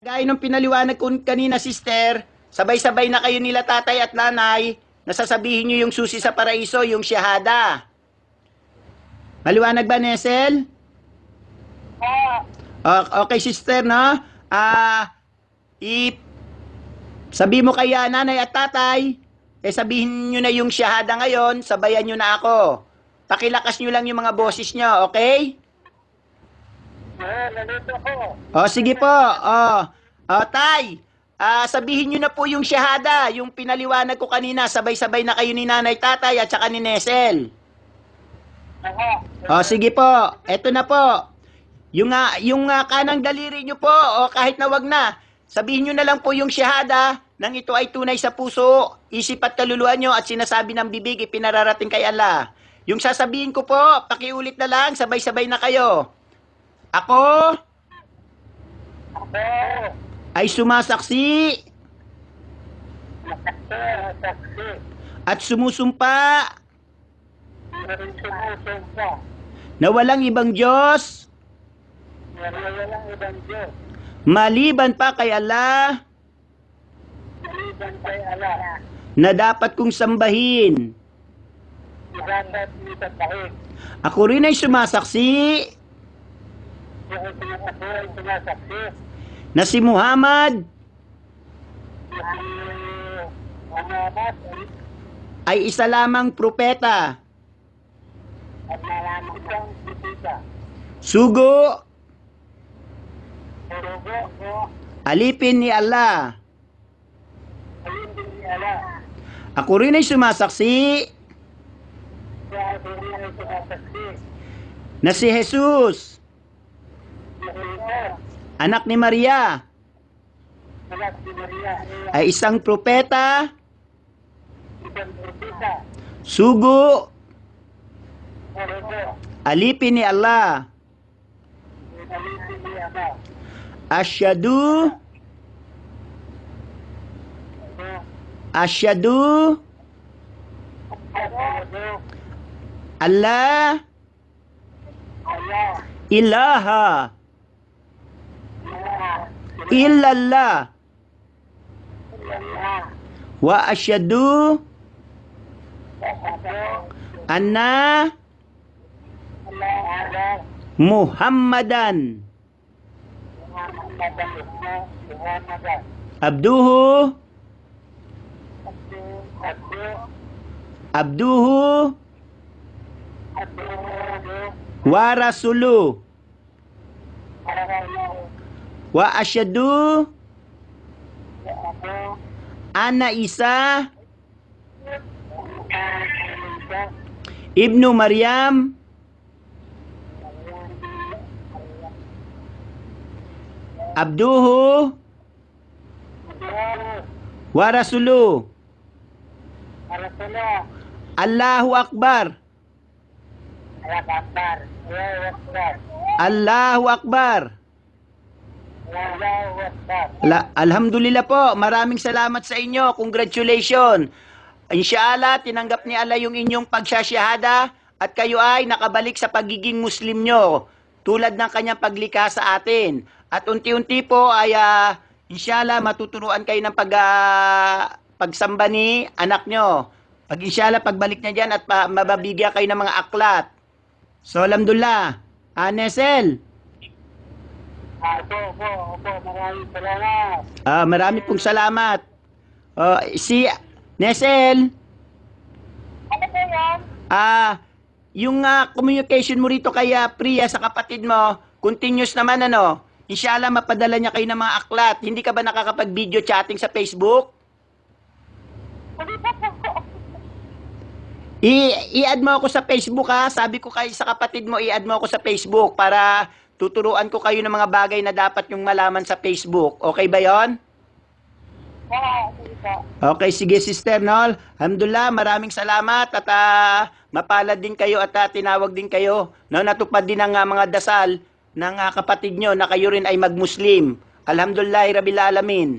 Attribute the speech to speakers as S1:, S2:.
S1: Gaya nung pinaliwanag ko kanina, sister, sabay-sabay na kayo nila tatay at nanay, nasasabihin nyo yung susi sa paraiso, yung shahada. Maliwanag ba, Nesel?
S2: Ah,
S1: O- okay, sister, no? Ah, i sabi mo kaya nanay at tatay, eh sabihin nyo na yung shahada ngayon, sabayan nyo na ako. Pakilakas nyo lang yung mga boses nyo, okay?
S2: Eh, nandito ko.
S1: O, sige po. O, o tay, ah, sabihin nyo na po yung shahada, yung pinaliwanag ko kanina, sabay-sabay na kayo ni nanay, tatay, at saka ni Nesel.
S2: Aha.
S1: O, sige po. Eto na po. Yung, ah, yung ah, kanang daliri nyo po, o kahit na wag na, sabihin nyo na lang po yung shahada nang ito ay tunay sa puso, isip at kaluluwa nyo at sinasabi ng bibig ipinararating kay Allah. Yung sasabihin ko po, pakiulit na lang, sabay-sabay na kayo. Ako
S2: Ako,
S1: ay sumasaksi
S2: nasaksi, nasaksi.
S1: at sumusumpa
S2: Meron sumusumpa.
S1: na walang ibang Diyos
S2: Meron walang ibang Diyos.
S1: maliban pa kay Allah
S2: Maliban kay Allah.
S1: na dapat kong sambahin.
S2: Dapat itapahin.
S1: Ako rin ay sumasaksi
S2: Yung ako ay sumasaksi.
S1: Na si Muhammad? Ay isa lamang propeta, sugo, alipin ni Allah. Ako rin ay sumasaksi. Na si Jesus, anak ni Maria,
S2: anak ni Maria,
S1: ay isang propeta,
S2: isang bisita.
S1: sugo,
S2: Purugo,
S1: alipin ni Allah.
S2: alipin ni Allah.
S1: Asyadu, asyadu? Allah,
S2: Allah.
S1: ilaha. Illallah,
S2: Allah.
S1: wa asyadu,
S2: Ano?
S1: anna,
S2: Allah. Allah.
S1: Wa asyadu, ana Isa, ibnu Maryam, abduhu,
S2: Abdu.
S1: wa rasulu,
S2: Rasulullah.
S1: Allahu Akbar,
S2: Allah Akbar. Allah Akbar.
S1: Allahu Akbar. Ala- Alhamdulillah po, maraming salamat sa inyo. Congratulations. Inshallah, tinanggap ni Allah yung inyong pagsasyahada at kayo ay nakabalik sa pagiging Muslim nyo tulad ng kanyang paglikha sa atin. At unti-unti po ay ah, inshallah matuturuan kayo ng pag, ah, pagsamba ni anak nyo. Pag inshallah pagbalik niya dyan at pa, mababigyan kayo ng mga aklat. So, alhamdulillah. Ah, Nesel,
S2: Opo, opo, opo. Maraming salamat.
S1: Ah, marami pong salamat. Oh, si Nesel,
S2: Ano ba yan?
S1: ah, yung ah, communication mo rito kay ah, Priya sa kapatid mo, continuous naman ano. Inshallah mapadala niya kayo ng mga aklat. Hindi ka ba nakakapag-video chatting sa Facebook?
S2: Po.
S1: I- i-add mo ako sa Facebook ha. Sabi ko kay sa kapatid mo, i-add mo ako sa Facebook para tuturuan ko kayo ng mga bagay na dapat yung malaman sa Facebook. Okay ba 'yon? Okay, sige Sister Nol. Alhamdulillah, maraming salamat at ah, mapalad din kayo at ah, tinawag din kayo. No, natupad din ang ah, mga dasal ng ah, kapatid nyo na kayo rin ay mag-Muslim. Alhamdulillah, Rabbil Alamin.